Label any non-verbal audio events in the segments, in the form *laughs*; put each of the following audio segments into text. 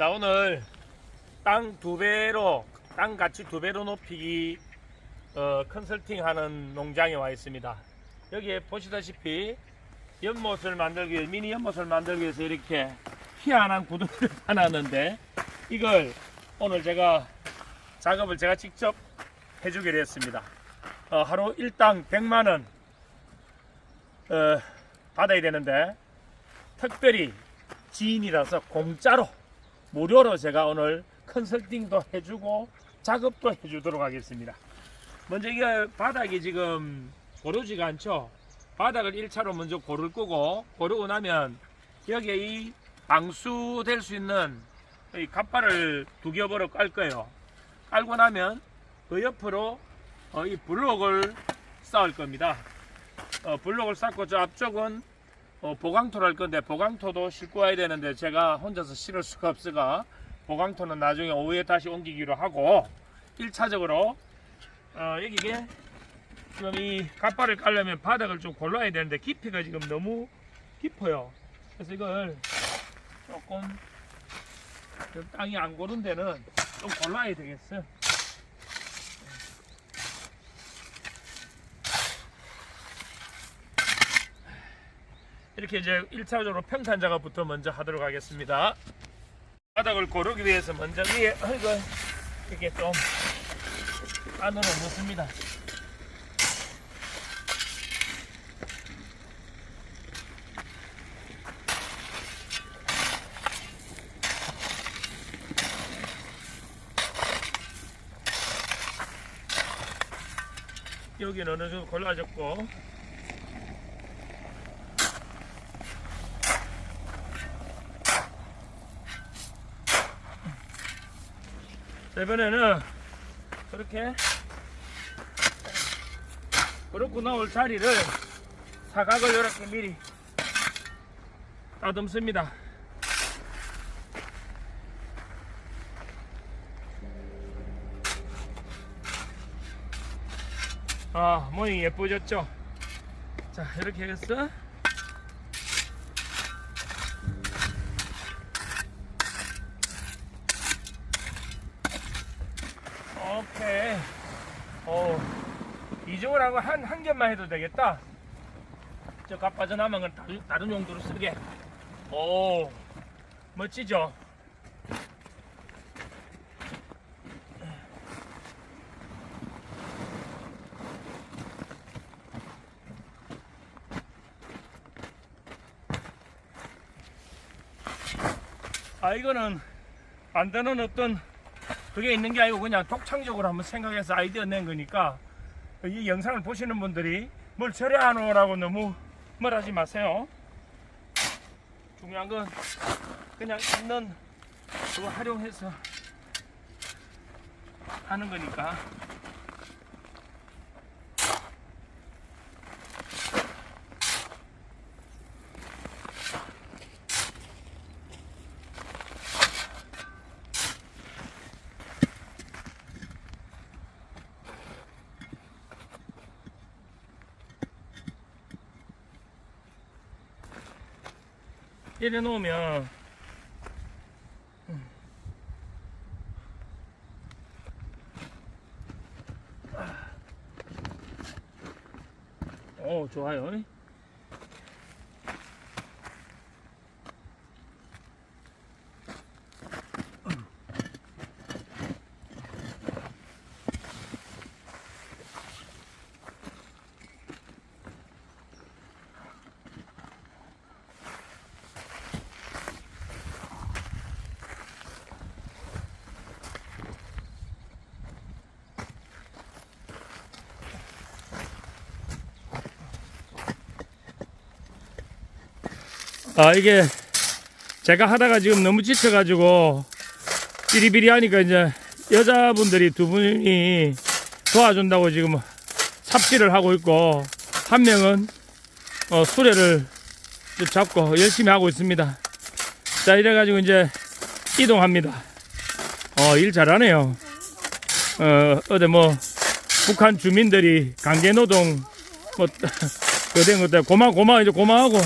자 오늘 땅 두 배로 땅 가치 두 배로 높이기 어, 컨설팅하는 농장에 와 있습니다. 여기에 보시다시피 연못을 만들기 위해 미니 연못을 만들기 위해서 이렇게 희한한 구덩이를 *laughs* 파놨는데 이걸 오늘 제가 작업을 제가 직접 해주기로 했습니다. 어, 하루 일당 100만 원 어, 받아야 되는데 특별히 지인이라서 공짜로 무료로 제가 오늘 컨설팅도 해주고 작업도 해주도록 하겠습니다. 먼저 이게 바닥이 지금 고르지가 않죠. 바닥을 1차로 먼저 고를 거고 고르고 나면 여기에 이 방수될 수 있는 이 갑발을 두 겹으로 깔 거예요. 깔고 나면 그 옆으로 어, 이 블록을 쌓을 겁니다. 어, 블록을 쌓고 저 앞쪽은 어, 보강토를 할 건데 보강토도 싣고 와야 되는데 제가 혼자서 실을 수가 없어가 보강토는 나중에 오후에 다시 옮기기로 하고 1차적으로 어, 여기게 지금 이 갑발을 깔려면 바닥을 좀 골라야 되는데 깊이가 지금 너무 깊어요. 그래서 이걸 조금 좀 땅이 안 고른 데는 좀 골라야 되겠어요. 이렇게 이제 1차적으로 평탄 작업부터 먼저 하도록 하겠습니다. 바닥을 고르기 위해서 먼저 위에 흙을 이렇게 좀 안으로 넣습니다. 여기는 어느 정도 골라졌고 자, 이번에는 그렇게 그렇고 나올 자리를 사각을 이렇게 미리 따듬습니다. 아, 모양이 예뻐졌죠? 자, 이렇게 해서 오케이. 어, 하고 한, 한 겹만 해도 되겠다. 저 값빠져 남은 건 다른, 다른 용도로 쓰게. 오, 멋지죠? 아, 이거는 만드는 어떤 그게 있는 게 아니고 그냥 독창적으로 한번 생각해서 아이디어 낸 거니까 이 영상을 보시는 분들이 뭘 저래 하노라고 너무 말하지 마세요. 중요한 건 그냥 있는 그거 활용해서 하는 거니까. 이래 놓으면 오 좋아요 아 이게 제가 하다가 지금 너무 지쳐가지고 비리비리 하니까 이제 여자분들이 두 분이 도와준다고 지금 삽질을 하고 있고 한 명은 어, 수레를 잡고 열심히 하고 있습니다. 자 이래가지고 이제 이동합니다. 어, 일 잘하네요. 어, 어디 뭐 북한 주민들이 강제노동 뭐 *laughs* 그된 것들 고마 고마 이제 고마하고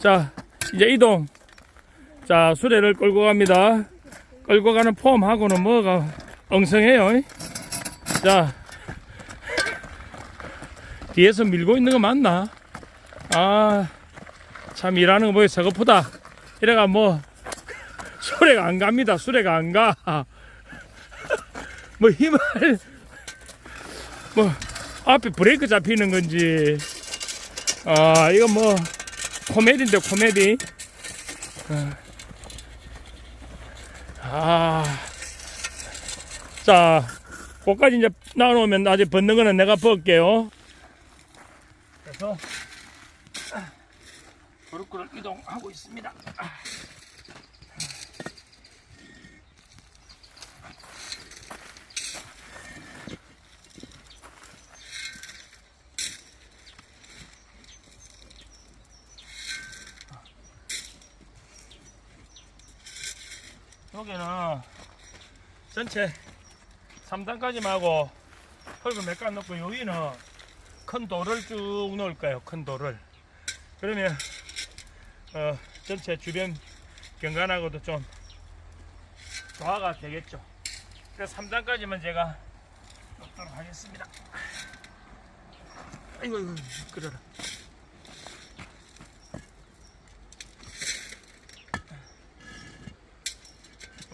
자 이제 이동 자 수레를 끌고 갑니다 끌고 가는 폼하고는 뭐가 엉성해요. 자, 뒤에서 밀고 있는 거 맞나? 아, 참 일하는 거 보기 서글프다. 이래가 뭐, 수레가 안 갑니다. 수레가 안 가. 뭐 힘을, 뭐, 앞에 브레이크 잡히는 건지, 아, 이거 뭐, 코미디인데, 코미디. 아, 자, 거기까지 이제 나오면 아직 벗는 거는 내가 벗을게요. 그래서, 브루크를 이동하고 있습니다. 여기는 전체 3단까지만 하고 흙을 몇 간 넣고 여기는 큰 돌을 쭉 넣을 거예요. 큰 돌을. 그러면 어, 전체 주변 경관하고도 좀 조화가 되겠죠. 그래서 3단까지만 제가 넣도록 하겠습니다. 아이고, 아이고, 끌어라.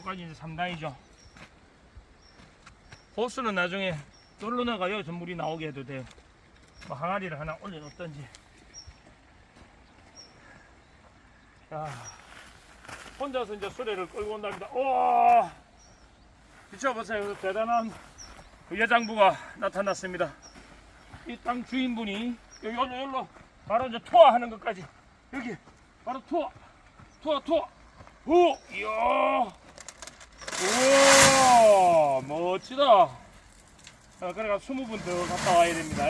여기까지 이제 3단이죠. 호스는 나중에 놀러 나가요. 전 물이 나오게 해도 돼요. 뭐 항아리를 하나 올려놓든지. 자, 혼자서 이제 수레를 끌고 온답니다. 오! 비춰보세요. 대단한 그 여장부가 나타났습니다. 이 땅 주인분이 여기 여기로, 여기로 바로 이제 투어하는 것까지 여기 바로 투어 투어 투어 오 이야 우와 멋지다. 아, 그래가 20분 더 갔다 와야 됩니다.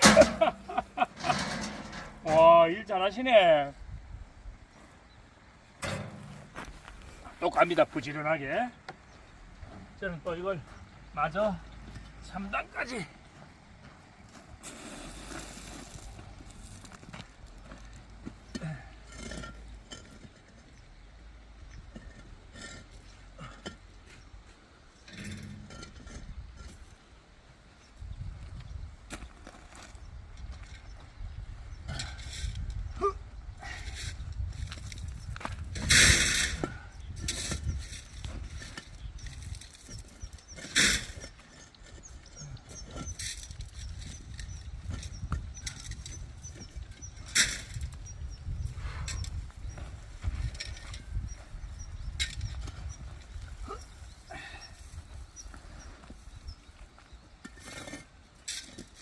*laughs* 와 일 잘하시네. 또 갑니다 부지런하게. 저는 또 이걸 마저 3단까지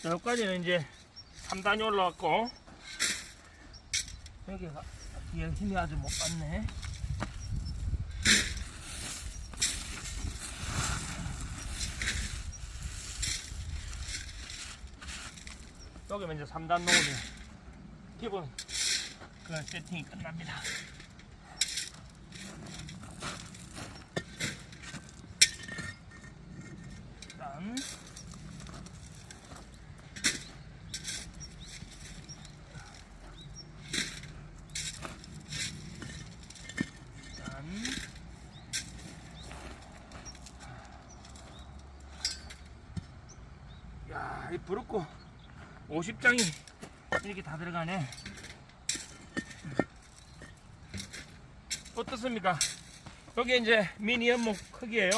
여기까지는 이제 3단이 올라왔고 여기가 뒤에 힘이 아주 못 받네. 여기면 이제 3단 놓으면 기본 그 세팅이 끝납니다. 단 짠. 야, 이 부럽고 50장이 이렇게 다 들어가네. 어떻습니까? 여기 이제 미니 연목 크기예요.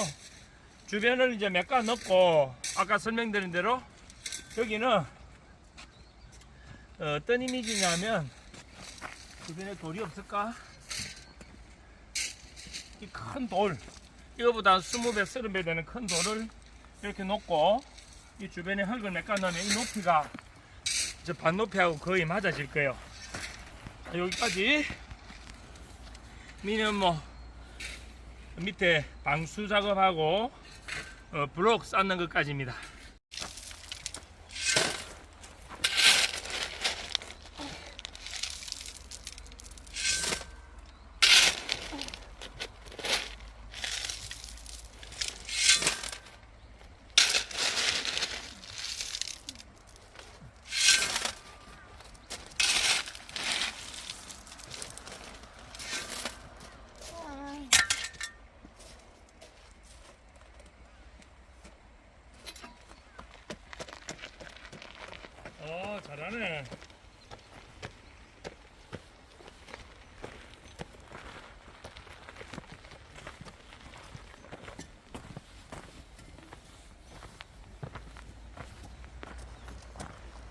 주변을 이제 몇가 넣고 아까 설명드린 대로 여기는 어, 어떤 이미지냐면 주변에 돌이 없을까? 이 큰 돌, 이거보다 20배, 30배 되는 큰 돌을 이렇게 놓고 이 주변에 흙을 넣으면 이 높이가 저 반높이하고 거의 맞아질 거예요. 자, 여기까지 미는 뭐 밑에 방수 작업하고 어, 블록 쌓는 것까지입니다.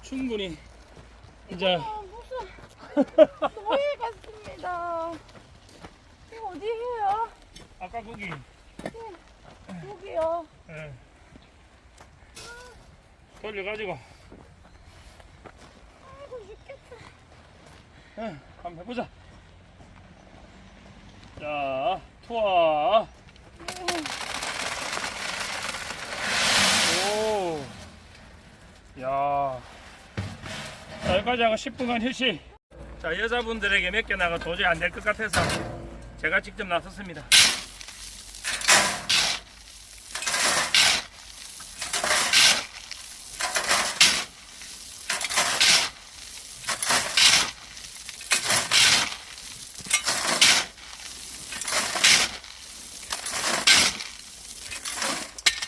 충분히 이제 아, 무슨 노예 같습니다. 이거 어디예요? 아까 거기 여기요. 예. 돌려가지고 아이고 죽겠다. 예, 한번 해보자. 자, 투하. 오. 야. 자, 여기까지 하고 10분간 휴식. 자, 여자분들에게 몇개 나가 도저히 안 될 것 같아서 제가 직접 나섰습니다.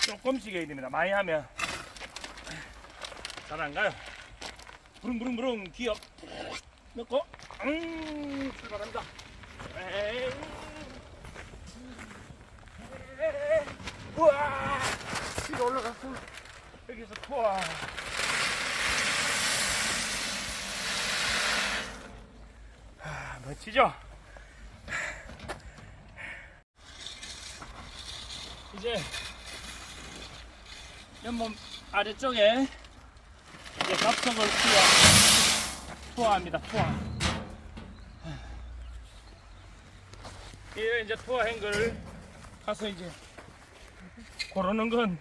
조금씩 해야 됩니다. 많이 하면 잘 안 가요. 부릉부릉부릉 기업 넣고 음 출발합니다. 에이. 에이. 우와 위로 올라갔어. 여기서 투하. 하, 멋지죠? 이제 연몸 아래쪽에 이제 갑석을 투하, 투하합니다. 투하. 이 이제 투하 행거를 가서 이제 고르는 건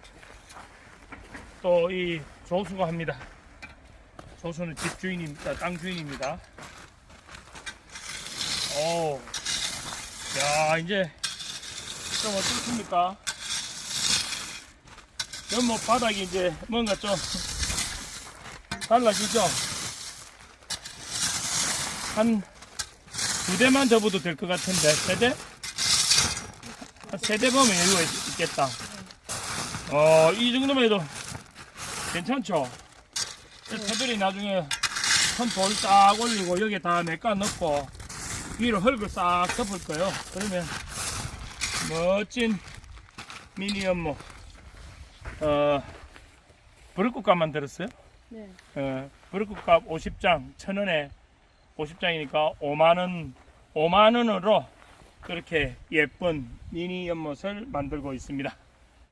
또 이 조수가 합니다. 조수는 집 주인입니다. 땅 주인입니다. 오, 야 이제 좀 어떻습니까? 연못 바닥이 이제 뭔가 좀 달라지죠? 한 두 대만 접어도 될 것 같은데, 세 대? 한세대 보면 여유가 있- 있겠다. 어, 이 정도만 해도 괜찮죠? 새들이 나중에 손돌딱 올리고 여기에 다 맥가 넣고 위로 흙을 싹 덮을 거예요. 그러면 멋진 미니 연못. 어, 버릇국값 만들었어요? 네. 어, 버릇국값 50장, 천 원에 50장이니까 5만 원, 5만 원으로 그렇게 예쁜 미니 연못을 만들고 있습니다.